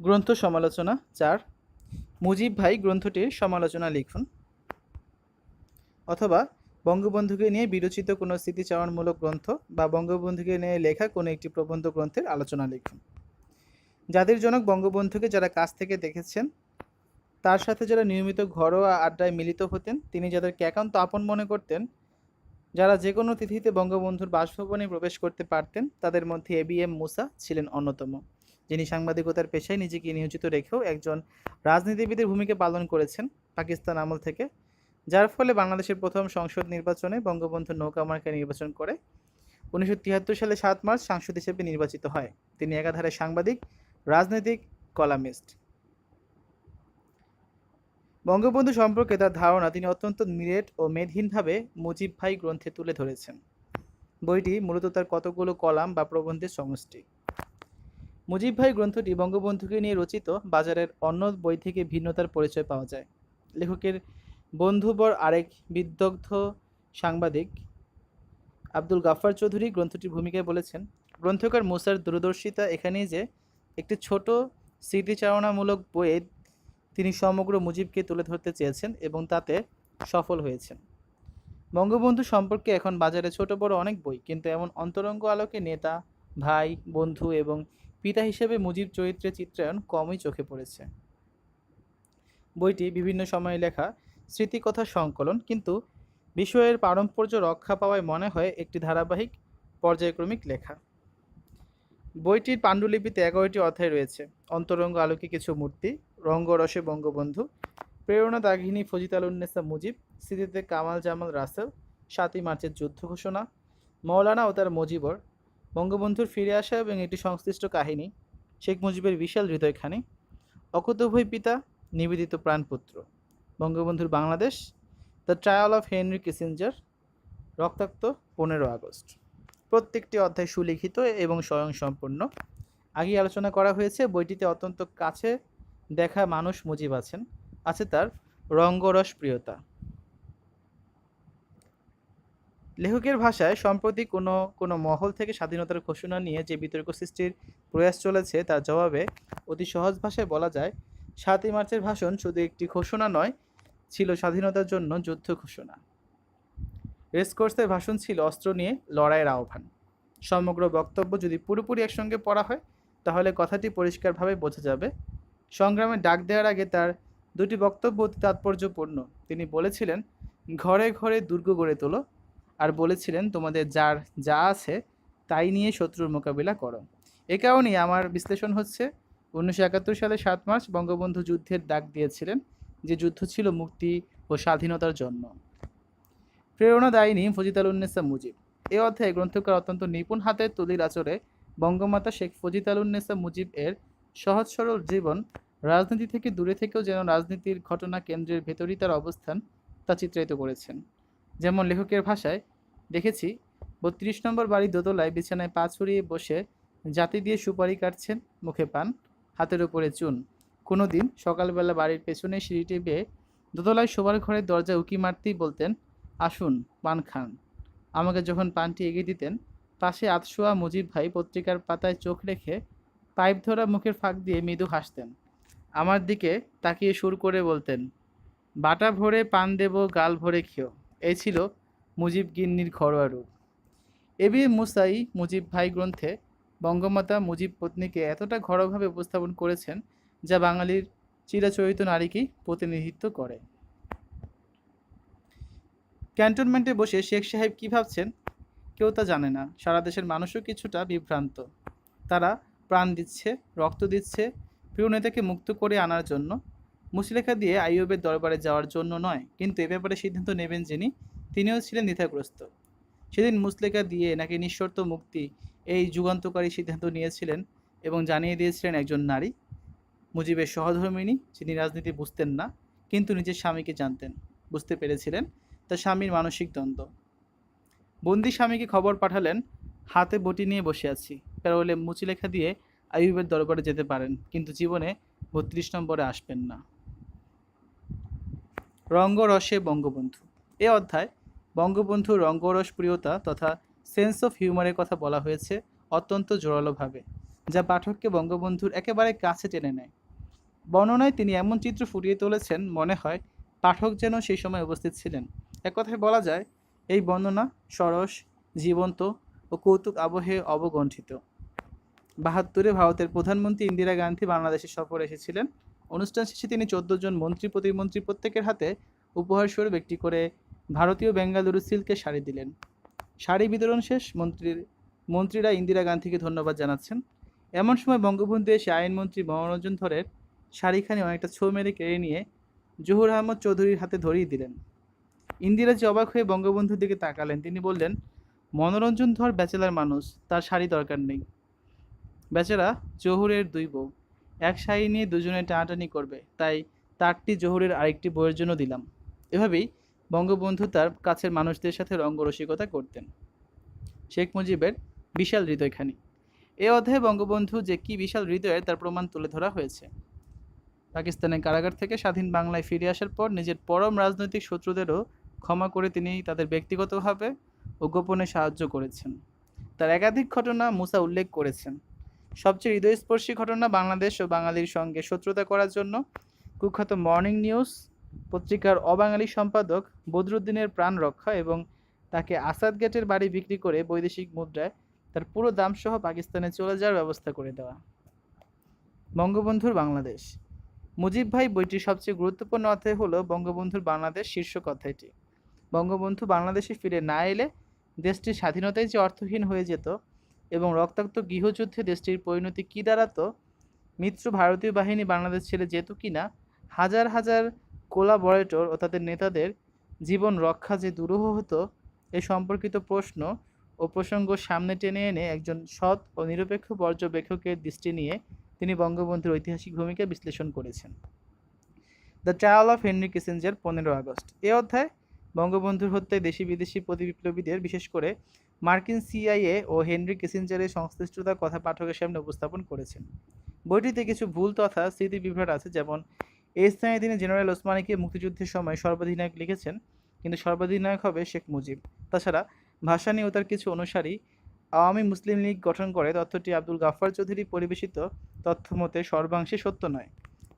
গ্রন্থ সমালোচনা চার। মুজিব ভাই গ্রন্থটির সমালোচনা লিখুন। অথবা বঙ্গবন্ধুকে নিয়ে বিরচিত কোনো স্মৃতিচারণমূলক গ্রন্থ বা বঙ্গবন্ধুকে নিয়ে লেখা কোনো একটি প্রবন্ধ গ্রন্থের আলোচনা লিখুন। জাতির জনক বঙ্গবন্ধুকে যারা কাছ থেকে দেখেছেন, তার সাথে যারা নিয়মিত ঘরোয়া আড্ডায় মিলিত হতেন, তিনি যাদেরকে একান্ত আপন মনে করতেন, যারা যে কোনো তিথিতে বঙ্গবন্ধুর বাসভবনে প্রবেশ করতে পারতেন, তাদের মধ্যে এ বি এম মুসা ছিলেন অন্যতম। যিনি সাংবাদিকতার পেশায় নিজেকে নিয়োজিত রেখেও একজন রাজনীতিবিদের ভূমিকা পালন করেছেন পাকিস্তান আমল থেকে, যার ফলে বাংলাদেশের প্রথম সংসদ নির্বাচনে বঙ্গবন্ধু নৌকা মার্কা নির্বাচন করে উনিশশো তিয়াত্তর সালে সাত মার্চ সাংসদ হিসেবে নির্বাচিত হয়। তিনি একাধারে সাংবাদিক, রাজনৈতিক, কলামিস্ট। বঙ্গবন্ধু সম্পর্কে তার ধারণা তিনি অত্যন্ত নিরেট ও মেদহীনভাবে মুজিব ভাই গ্রন্থে তুলে ধরেছেন। বইটি মূলত তার কতগুলো কলাম বা প্রবন্ধের সমষ্টি। মুজিব ভাই গ্রন্থটি বঙ্গবন্ধুকে নিয়ে রচিত, বাজারের অন্য বই থেকে ভিন্নতার পরিচয় পাওয়া যায়। লেখকের বন্ধুবর আরেক বিদগ্ধ সাংবাদিক আব্দুল গাফফার চৌধুরী গ্রন্থটির ভূমিকায় বলেছেন, গ্রন্থকার মুসার দূরদর্শিতা এখানেই যে একটি ছোট স্মৃতিচারণামূলক বইয়ে তিনি সমগ্র মুজিবকে তুলে ধরতে চেয়েছেন এবং তাতে সফল হয়েছেন। বঙ্গবন্ধু সম্পর্কে এখন বাজারে ছোট বড় অনেক বই, কিন্তু এমন অন্তরঙ্গ আলোকে নেতা, ভাই, বন্ধু এবং পিতা হিসেবে মুজিব চরিত্রের চিত্রায়ন কমই চোখে পড়েছে। বইটি বিভিন্ন সময়ে লেখা স্মৃতিকথার সংকলন কিন্তু বিষয়ের পারম্পর্য রক্ষা পাওয়ায় মনে হয় একটি ধারাবাহিক পর্যায়ক্রমিক লেখা। বইটির পাণ্ডুলিপিতে এগারোটি অধ্যায় রয়েছে। অন্তরঙ্গ আলোকে কিছু মূর্তি, রঙ্গরসে বঙ্গবন্ধু, প্রেরণা দাগিনী ফজিতালুন্নেসা মুজিব, স্মৃতিতে কামাল জামাল রাসেল, সাতই মার্চের যুদ্ধ ঘোষণা, মৌলানা ও তার মুজিবর বঙ্গবন্ধুর ফিরে আসা এবং একটি সংশ্লিষ্ট কাহিনী, শেখ মুজিবের বিশাল হৃদয়খানি অকুতভয় পিতা, নিবেদিত প্রাণপুত্র। বঙ্গবন্ধুর Bangladesh, the trial of Henry Kissinger, রক্তাক্ত পনেরো আগস্ট। প্রত্যেকটি অধ্যায় সুলিখিত এবং স্বয়ংসম্পূর্ণ। আগেই আলোচনা করা হয়েছে, বইটিতে অত্যন্ত কাছে দেখা মানুষ মুজিব আছেন, আছে তার রঙ্গরস প্রিয়তা। লেখকের ভাষায় সম্প্রতি কোনো কোনো মহল থেকে স্বাধীনতার ঘোষণা নিয়ে যে বিতর্ক সৃষ্টির প্রয়াস চলেছে তার জবাবে অতি সহজ ভাষায় বলা যায়, সাতই মার্চের ভাষণ শুধু একটি ঘোষণা নয়, ছিল স্বাধীনতার জন্য যুদ্ধ ঘোষণা। রেসকোর্সের ভাষণ ছিল অস্ত্র নিয়ে লড়াইয়ের আহ্বান। সমগ্র বক্তব্য যদি পুরোপুরি একসঙ্গে পড়া হয়, তাহলে কথাটি পরিষ্কারভাবে বোঝা যাবে। সংগ্রামে ডাক দেওয়ার আগে তার দুটি বক্তব্য অতি তাৎপর্যপূর্ণ। তিনি বলেছিলেন, ঘরে ঘরে দুর্গ গড়ে তোলো আর বলেছিলেন, তোমাদের যার যা আছে, তাই নিয়ে শত্রুর মোকাবিলা করো। এ কারণেই আমার বিশ্লেষণ হচ্ছে, উনিশশো একাত্তর সালে সাত মার্চ বঙ্গবন্ধু যুদ্ধের ডাক দিয়েছিলেন যে যুদ্ধ ছিল মুক্তি ও স্বাধীনতার জন্য। প্রেরণাদায়িনী ফজিতাল উন্নেসা মুজিব। এ অধ্যায়ে গ্রন্থকার অত্যন্ত নিপুণ হাতের তুলির আচরে বঙ্গমাতা শেখ ফজিতাল উন্নেসা মুজিব এর সহজ সরল জীবন রাজনীতি থেকে দূরে থেকেও যেন রাজনীতির ঘটনা কেন্দ্রের ভেতরই তার অবস্থান তা চিত্রায়িত করেছেন। যেমন লেখকের ভাষায়, দেখেছি, বত্রিশ নম্বর বাড়ির দোতলায় বিছানায় পা ছড়িয়ে বসে জাতি দিয়ে সুপারি কাটছেন, মুখে পান, হাতের উপরে চুন। কোনো দিন সকালবেলা বাড়ির পেছনে সিঁড়িটি বেয়ে দোতলায় শোবার ঘরের দরজায় উকি মারতেই বলতেন, আসুন, পান খান। আমাকে যখন পানটি এগিয়ে দিতেন, পাশে আতশোয়া মুজিব ভাই পত্রিকার পাতায় চোখ রেখে পাইপ ধরা মুখের ফাঁক দিয়ে মৃদু হাসতেন। আমার দিকে তাকিয়ে সুর করে বলতেন, বাটা ভরে পান দেব, গাল ভরে খেও। এই ছিল মুজিব গিন্নির ঘরোয়া রূপ। এবি মুসাই মুজিব ভাই গ্রন্থে বঙ্গমাতা মুজিব পত্নীকে এতটা ঘরোয়াভাবে উপস্থাপন করেছেন যা বাঙালির চিরাচরিত নারীকেই প্রতিনিধিত্ব করে। ক্যান্টনমেন্টে বসে শেখ সাহেব কী ভাবছেন? কেউ তা জানে না। সারা দেশের মানুষও কিছুটা বিভ্রান্ত। তারা প্রাণ দিচ্ছে, রক্ত দিচ্ছে, প্রিয় নেতাকে মুক্ত করে আনার জন্য মুসলেখা দিয়ে আইয়ুবের দরবারে যাওয়ার জন্য নয়, কিন্তু এ ব্যাপারে সিদ্ধান্ত নেবেন যিনি, তিনিও ছিলেন দ্বিধাগ্রস্ত। সেদিন মুসলেখা দিয়ে নাকি নিঃশর্ত মুক্তি এই যুগান্তকারী সিদ্ধান্ত নিয়েছিলেন এবং জানিয়ে দিয়েছিলেন একজন নারী, মুজিবের সহধর্মিনী যিনি রাজনীতি বুঝতেন না, কিন্তু নিজের স্বামীকে জানতেন, বুঝতে পেরেছিলেন তার স্বামীর মানসিক দ্বন্দ্ব। বন্দি স্বামীকে খবর পাঠালেন, হাতে বটি নিয়ে বসে আছি, প্যারোলে মুচিলেখা দিয়ে আইয়ুবের দরবারে যেতে পারেন, কিন্তু জীবনে বত্রিশ নম্বরে আসবেন না। রঙ্গরসে বঙ্গবন্ধু। এ অধ্যায় বঙ্গবন্ধুর রঙ্গরস প্রিয়তা তথা সেন্স অফ হিউমারের কথা বলা হয়েছে অত্যন্ত জোরালোভাবে, যা পাঠককে বঙ্গবন্ধুর একেবারে কাছে টেনে নেয়। বর্ণনায় তিনি এমন চিত্র ফুটিয়ে তুলেছেন, মনে হয় পাঠক যেন সেই সময় উপস্থিত ছিলেন। এক কথায় বলা যায়, এই বর্ণনা সরস, জীবন্ত ও কৌতুক আবহে অবগণ্ঠিত বাহাত্তরে ভারতের প্রধানমন্ত্রী ইন্দিরা গান্ধী বাংলাদেশে সফরে এসেছিলেন। অনুষ্ঠান শেষে তিনি চোদ্দ জন মন্ত্রী, প্রতিমন্ত্রী প্রত্যেকের হাতে উপহার স্বরূপ একটি করে ভারতীয় বেঙ্গালুরু সিল্কের শাড়ি দিলেন। শাড়ি বিতরণ শেষ, মন্ত্রীর, মন্ত্রীরা ইন্দিরা গান্ধীকে ধন্যবাদ জানাচ্ছেন। এমন সময় বঙ্গবন্ধু এসে আইনমন্ত্রী মনোরঞ্জন ধরের শাড়িখানি অনেকটা ছো মেরে কেড়ে নিয়ে জহুর আহমদ চৌধুরীর হাতে ধরিয়ে দিলেন। ইন্দিরাজি অবাক হয়ে বঙ্গবন্ধুর দিকে তাকালেন, তিনি বললেন, মনোরঞ্জন ধর ব্যাচেলার মানুষ, তার শাড়ি দরকার নেই। বেচারা জহুরের দুই বউ। এক শাড়ি নিয়ে দুজনে টানাটানি করবে, তাই তারটি জহুরের আরেকটি বইয়ের জন্য দিলাম। এভাবেই বঙ্গবন্ধু তার কাছের মানুষদের সাথে রঙ্গরসিকতা করতেন। শেখ মুজিবের বিশাল হৃদয়খানি। এ অধ্যায়ে বঙ্গবন্ধু যে কি বিশাল হৃদয়ের তার প্রমাণ তুলে ধরা হয়েছে। পাকিস্তানের কারাগার থেকে স্বাধীন বাংলায় ফিরে আসার পর নিজের পরম রাজনৈতিক শত্রুদেরও ক্ষমা করে তিনি তাদের ব্যক্তিগতভাবে ও গোপনে সাহায্য করেছেন। তার একাধিক ঘটনা মুসা উল্লেখ করেছেন। সবচেয়ে হৃদয়স্পর্শী ঘটনা বাংলাদেশ ও বাঙালির সঙ্গে শত্রুতা করার জন্য কুখ্যাত মর্নিং নিউজ পত্রিকার অবাঙালি সম্পাদক বদরুদ্দিনের প্রাণ রক্ষা এবং তাকে আসাদ গেটের বাড়ি বিক্রি করে বৈদেশিক মুদ্রায় তার পুরো দামসহ পাকিস্তানে চলে যাওয়ার ব্যবস্থা করে দেওয়া। বঙ্গবন্ধুর বাংলাদেশ। মুজিব ভাই বইটির সবচেয়ে গুরুত্বপূর্ণ অধ্যায় হলো বঙ্গবন্ধুর বাংলাদেশ শীর্ষক অধ্যায়টি। বঙ্গবন্ধু বাংলাদেশে ফিরে না এলে দেশটির স্বাধীনতাই যে অর্থহীন হয়ে যেত এবং রক্তাক্ত গৃহযুদ্ধে দেশটির পরিণতি কী দাঁড়াতো? মিত্র ভারতীয় বাহিনী বাংলাদেশ ছেড়ে যেত কিনা? হাজার হাজার কোলাবরেটর ও তাদের নেতাদের জীবন রক্ষা যে দুরূহ হতো, এ সম্পর্কিত প্রশ্ন ও প্রসঙ্গ সামনে টেনে এনে একজন সৎ ও নিরপেক্ষ পর্যবেক্ষকের দৃষ্টি নিয়ে তিনি বঙ্গবন্ধুর ঐতিহাসিক ভূমিকা বিশ্লেষণ করেছেন। The trial of Henry Kissinger, পনেরো আগস্ট। এ অধ্যায়, বঙ্গবন্ধুর হত্যায় দেশি বিদেশি প্রতিবিপ্লবীদের, বিশেষ করে মার্কিন সিআইএ ও হেনরি কিসেঞ্জারের সংশ্লিষ্টতার কথা পাঠকের সামনে উপস্থাপন করেছেন। বইটিতে কিছু ভুল তথা স্মৃতি বিভ্রাট আছে, যেমন এই স্থানে তিনি জেনারেল ওসমানীকে মুক্তিযুদ্ধের সময় সর্বাধিনায়ক লিখেছেন, কিন্তু সর্বাধিনায়ক হবে শেখ মুজিব। তাছাড়া ভাসানী ও তার কিছু অনুসারী আওয়ামী মুসলিম লীগ গঠন করে, তথ্যটি আব্দুল গাফফার চৌধুরী পরিবেশিত তথ্য মতে সর্বাংশে সত্য নয়।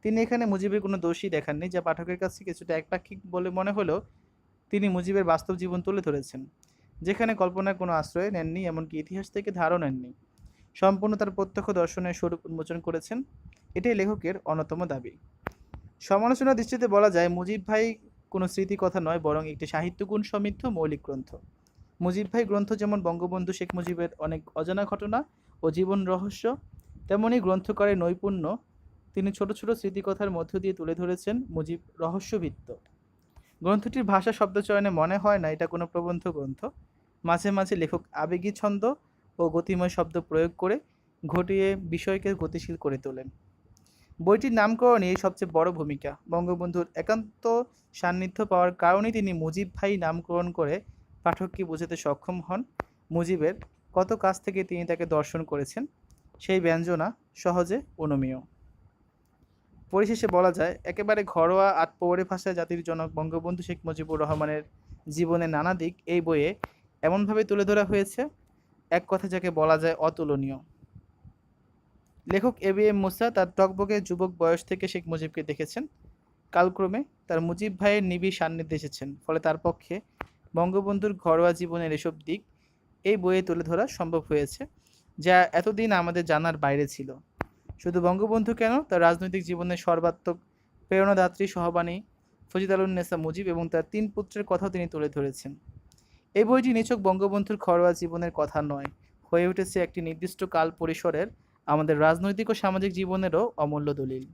তিনি এখানে মুজিবের কোনো দোষই দেখাননি, যা পাঠকের কাছে কিছুটা একপাক্ষিক বলে মনে হলেও তিনি মুজিবের বাস্তব জীবন তুলে ধরেছেন। যেখানে কল্পনার কোনো আশ্রয় নেননি, এমনকি ইতিহাস থেকে ধারও নেননি। সম্পূর্ণ তার প্রত্যক্ষ দর্শনের স্বরূপ উন্মোচন করেছেন। এটাই লেখকের অন্যতম দাবি। সমালোচনা দৃষ্টিতে বলা যায়, মুজিব ভাই কোনো স্মৃতি কথা নয়, বরং একটি সাহিত্যগুণ সমৃদ্ধ মৌলিক গ্রন্থ। মুজিব ভাই গ্রন্থ যেমন বঙ্গবন্ধু শেখ মুজিবের অনেক অজানা ঘটনা ও জীবন রহস্য তেমনই গ্রন্থকারের নৈপুণ্য তিনি ছোট ছোট স্মৃতিকথার মধ্য দিয়ে তুলে ধরেছেন মুজিব রহস্যভিত্ত গ্রন্থটির ভাষা শব্দচয়নে মনে হয় না, এটা কোনো প্রবন্ধ গ্রন্থ। মাঝে মাঝে লেখক আবেগী ছন্দ ও গতিময় শব্দ প্রয়োগ করে ঘটিয়ে বিষয়কে গতিশীল করে তোলেন। বইটির নামকরণে এই সবচেয়ে বড় ভূমিকা। বঙ্গবন্ধুর একান্ত সান্নিধ্য পাওয়ার কারণেই তিনি মুজিব ভাই নামকরণ করে পাঠককে বোঝাতে সক্ষম হন। মুজিবের কত কাছ থেকে তিনি তাকে দর্শন করেছেন, সেই ব্যঞ্জনা সহজে অনুমেয়। পরিশেষে বলা যায়, একেবারে ঘরোয়া আটপৌরে ভাষায় জাতির জনক বঙ্গবন্ধু শেখ মুজিবুর রহমানের জীবনের নানা দিক এই বইয়ে এমনভাবে তুলে ধরা হয়েছে, এক কথা যাকে বলা যায় অতুলনীয়। লেখক এ বি এম মুসা তার টকবকে যুবক বয়স থেকে শেখ মুজিবকে দেখেছেন। কালক্রমে তার মুজিব ভাইয়ের নিবিড় সান্নিধ্যে এসেছেন। ফলে তার পক্ষে বঙ্গবন্ধুর ঘরোয়া জীবনের এসব দিক এই বইয়ে তুলে ধরা সম্ভব হয়েছে, যা এতদিন আমাদের জানার বাইরে ছিল। শুধু বঙ্গবন্ধু কেন? তার রাজনৈতিক জীবনের সর্বাত্মক প্রেরণাদাত্রী সহবাণী ফজিদালুন্নেসা মুজিব এবং তার তিন পুত্রের কথাও তিনি তুলে ধরেছেন। এই বইটি নিছক বঙ্গবন্ধুর ঘরোয়া জীবনের কথা নয়, হয়ে উঠেছে একটি নির্দিষ্ট কাল পরিসরের আমাদের রাজনৈতিক ও সামাজিক জীবনেরও অমূল্য দলিল।